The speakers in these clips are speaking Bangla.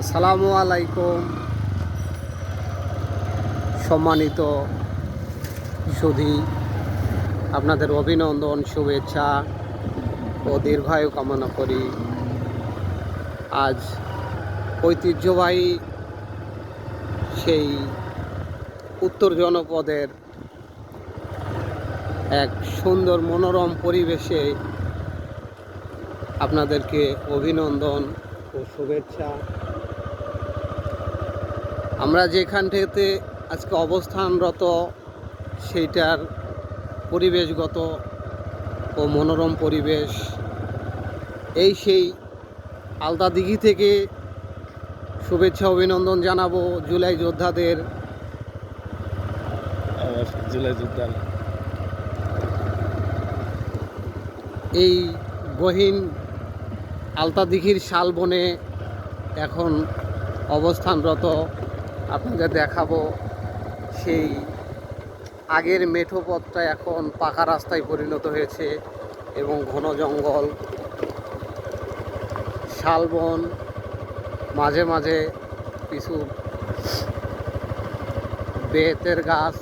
আসসালামু আলাইকুম। সম্মানিত সুধী, আপনাদের অভিনন্দন, শুভেচ্ছা ও দীর্ঘায়ু কামনা করি। আজ ঐতিহ্যবাহী সেই উত্তর জনপদের এক সুন্দর মনোরম পরিবেশে আপনাদেরকে অভিনন্দন ও শুভেচ্ছা আমরা যেখানটাতে আজকে অবস্থানরত সেইটার পরিবেশগত ও মনোরম পরিবেশ এই সেই আলতা দিঘি থেকে শুভেচ্ছা অভিনন্দন জানাব জুলাই যোদ্ধাদের। জুলাই যোদ্ধার এই গহীন আলতা দিঘির শালবনে এখন অবস্থানরত আপনাদের দেখাবো সেই আগের মেঠো পথটা এখন পাকা রাস্তায় পরিণত হয়েছে এবং ঘন জঙ্গল, শালবন, মাঝে মাঝে কিছু বেতের গাছ।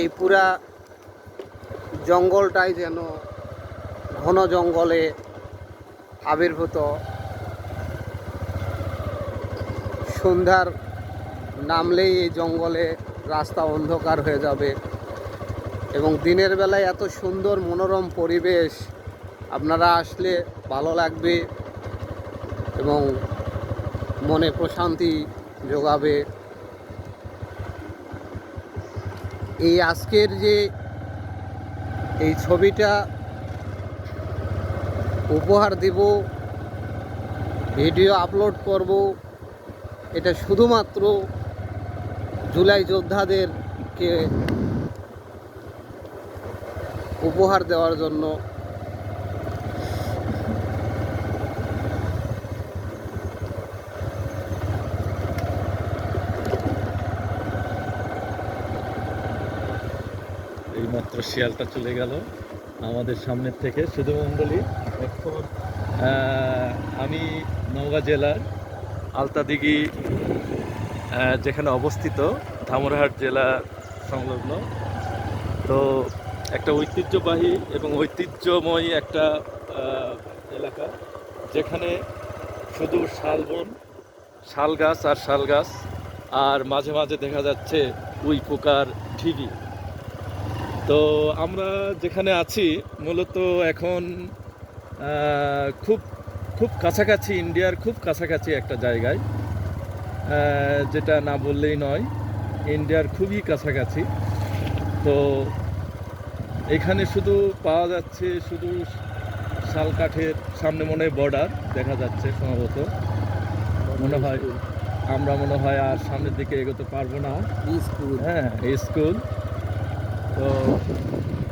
এই পুরা জঙ্গলটাই যেন ঘন জঙ্গলে আবির্ভূত। সন্ধ্যার নামলেই এই জঙ্গলে রাস্তা অন্ধকার হয়ে যাবে এবং দিনের বেলায় এত সুন্দর মনোরম পরিবেশ আপনারা আসলে ভালো লাগবে এবং মনে প্রশান্তি যোগাবে। এই আজকের যে এই ছবিটা উপহার দেব, ভিডিও আপলোড করব এটা শুধুমাত্র জুলাই যোদ্ধাদেরকে উপহার দেওয়ার জন্য এইমাত্র শিয়ালটা চলে গেল আমাদের সামনের থেকে। শুধু মণ্ডলী এখন আমি নওগাঁ জেলার আলতাদিঘি যেখানে অবস্থিত ধামরহাট জেলা সংলগ্ন। তো একটা ঐতিহ্যবাহী এবং ঐতিহ্যময় একটা এলাকা, যেখানে শুধু শালবন শাল গাছ আর শাল গাছ, আর মাঝে মাঝে দেখা যাচ্ছে উই পোকার ঢিবি তো আমরা যেখানে আছি, মূলত এখন খুব খুব কাছাকাছি ইন্ডিয়ার খুব কাছাকাছি একটা জায়গায়। যেটা না বললেই নয় ইন্ডিয়ার খুবই কাছাকাছি। তো এখানে শুধু পাওয়া যাচ্ছে শুধু শাল কাঠের সামনে মনে হয় বর্ডার দেখা যাচ্ছে সম্ভবত। মনে হয় আমরা মনে হয় আর সামনের দিকে এগোতে পারব না। স্কুল হ্যাঁ স্কুল তো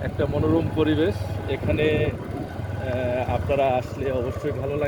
একটা মনোরম পরিবেশ। এখানে আপনারা আসলে অবশ্যই ভালো লাগবে।